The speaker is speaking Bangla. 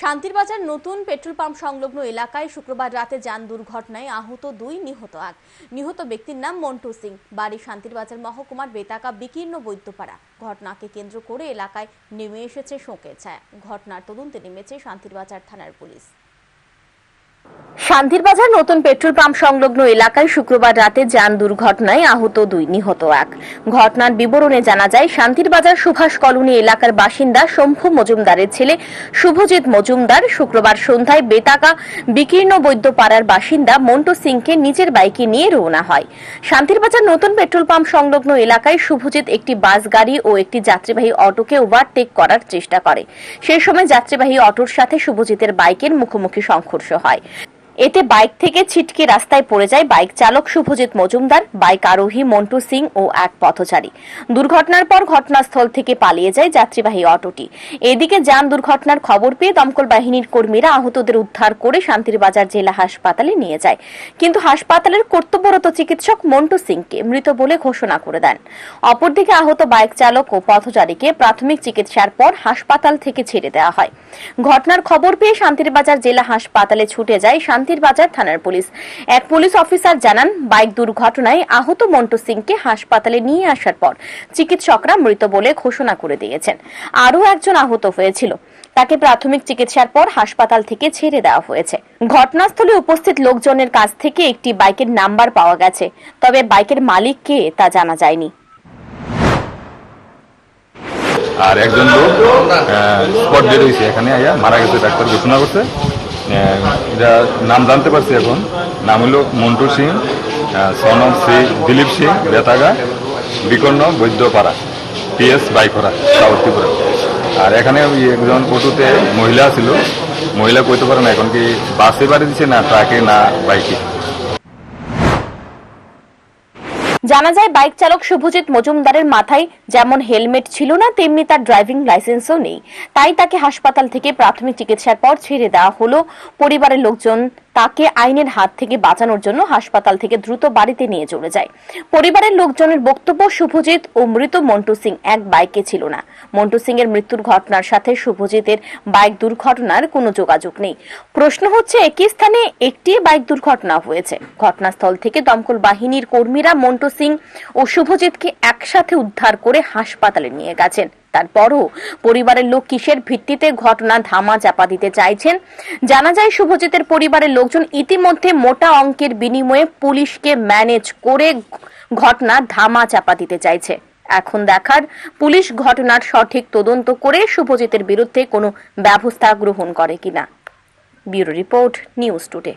শান্তিরবাজার নতুন পেট্রোল পাম্প সংলগ্ন এলাকায় শুক্রবার রাতে যান দুর্ঘটনায় আহত দুই নিহত এক নিহত ব্যক্তির নাম মন্টু সিং। বাড়ি শান্তিরবাজার মহকুমার বেতাকা বিকীর্ণ বৈদ্যপাড়া। ঘটনাকে কেন্দ্র করে এলাকায় নেমে এসেছে শোকের ছায়া। ঘটনার তদন্তে নেমেছে শান্তিরবাজার থানার পুলিশ। শান্তিরবাজার নতুন পেট্রোল পাম্প সংলগ্ন এলাকায় শুক্রবার রাতে যান দুর্ঘটনায় আহত দুই নিহত এক। ঘটনার বিবরণে জানা যায়, শান্তিরবাজার সুভাষ কলোনি এলাকার বাসিন্দা শম্ভু মজুমদারের ছেলে শুভজিৎ মজুমদার শুক্রবার সন্ধ্যায় বেতাকা বিকীর্ণ বৈদ্যপাড়ার বাসিন্দা মন্টু সিংকে নিজের বাইকে নিয়ে রওনা হয়। শান্তিরবাজার নতুন পেট্রোল পাম্প সংলগ্ন এলাকায় শুভজিৎ একটি বাস, গাড়ি ও একটি যাত্রীবাহী অটোকে ওভারটেক করার চেষ্টা করে। সেই সময় যাত্রীবাহী অটোর সাথে শুভজিতের বাইকের মুখোমুখি সংঘর্ষ হয়। এতে বাইক থেকে ছিটকে রাস্তায় পড়ে যায় বাইক চালক শুভজিৎ মজুমদার, বাইক আরোহী মন্টু সিং ও এক পথচারী। দুর্ঘটনার পর ঘটনাস্থল থেকে পালিয়ে যায় যাত্রীবাহী অটোটি। এদিকে যান দুর্ঘটনার খবর পেয়ে দমকল বাহিনীর কর্মীরা আহতদের উদ্ধার করে শান্তিরবাজার জেলা হাসপাতালে নিয়ে যায়। কিন্তু হাসপাতালের কর্তব্যরত চিকিৎসক মন্টু সিংকে মৃত বলে ঘোষণা করে দেন। অপরদিকে আহত বাইক চালক ও পথচারীকে প্রাথমিক চিকিৎসার পর হাসপাতাল থেকে ছেড়ে দেওয়া হয়। ঘটনার খবর পেয়ে শান্তিরবাজার জেলা হাসপাতালে ছুটে যায় শান্তির বাজার থানার পুলিশ। এক পুলিশ অফিসার জানান, বাইক দুর্ঘটনায় আহত মন্টু সিংকে হাসপাতালে নিয়ে আসার পর চিকিৎসকরা মৃত বলে ঘোষণা করে দিয়েছেন। আরও একজন আহত হয়েছিল। তাকে প্রাথমিক চিকিৎসার পর হাসপাতাল থেকে ছেড়ে দেওয়া হয়েছে। ঘটনাস্থলে উপস্থিত লোকজনের কাছ থেকে একটি বাইকের নাম্বার পাওয়া গেছে। তবে বাইকের মালিক কে তা জানা যায়নি। আর একজন লোক স্পট ডেড এখানে আইয়া মারা গেছে, ডাক্তার ঘোষণা করছে। এটা নাম জানতে পারছি এখন। নাম হলো মন্টু সিং সনম শ্রী দিলীপ সিং, বেতাগা, বিকর্ণ বৈদ্যপাড়া, পিএস বাইখরা সাবর্তীপুরে আর এখানে একজন অটোতে মহিলা ছিল। মহিলা কইতে পারে না, এখন কি বাসে বাড়ি দিচ্ছে না, ট্রাকে না বাইকে? জানা যায়, বাইক চালক শুভজিৎ মজুমদারের মাথায় যেমন হেলমেট ছিল না, তেমনি তার ড্রাইভিং লাইসেন্সও নেই। তাই তাকে হাসপাতাল থেকে প্রাথমিক চিকিৎসার পর ছেড়ে দেওয়া হলো। পরিবারের লোকজন তাকে আইনের হাত থেকে বাঁচানোর জন্য হাসপাতাল থেকে দ্রুত বাড়িতে নিয়ে চলে যায়। পরিবারের লোকজনের বক্তব্য শুভজিৎ ও মৃত মন্টু সিং এক বাইকে ছিল না। মন্টু সিং এর মৃত্যুর ঘটনার সাথে শুভজিতের বাইক দুর্ঘটনার কোনো যোগাযোগ নেই। প্রশ্ন হচ্ছে, একই স্থানে একটি বাইক দুর্ঘটনা হয়েছে। ঘটনাস্থল থেকে দমকল বাহিনীর কর্মীরা মন্টু সিং ও শুভজিৎকে একসাথে উদ্ধার করে হাসপাতালে নিয়ে গেছেন। তারপরও পরিবারের লোক কিসের ভিত্তিতে ঘটনা ধামা চাপা দিতে চাইছেন? জানা যায় শুভজিতের পরিবারের লোকজন ইতিমধ্যে মোটা অঙ্কের বিনিময়ে পুলিশকে ম্যানেজ করে ঘটনা ধামা চাপা দিতে চাইছে। এখন দেখার পুলিশ ঘটনার সঠিক তদন্ত করে শুভজিতের বিরুদ্ধে কোনো ব্যবস্থা গ্রহণ করে কিনা। Bureau report news today.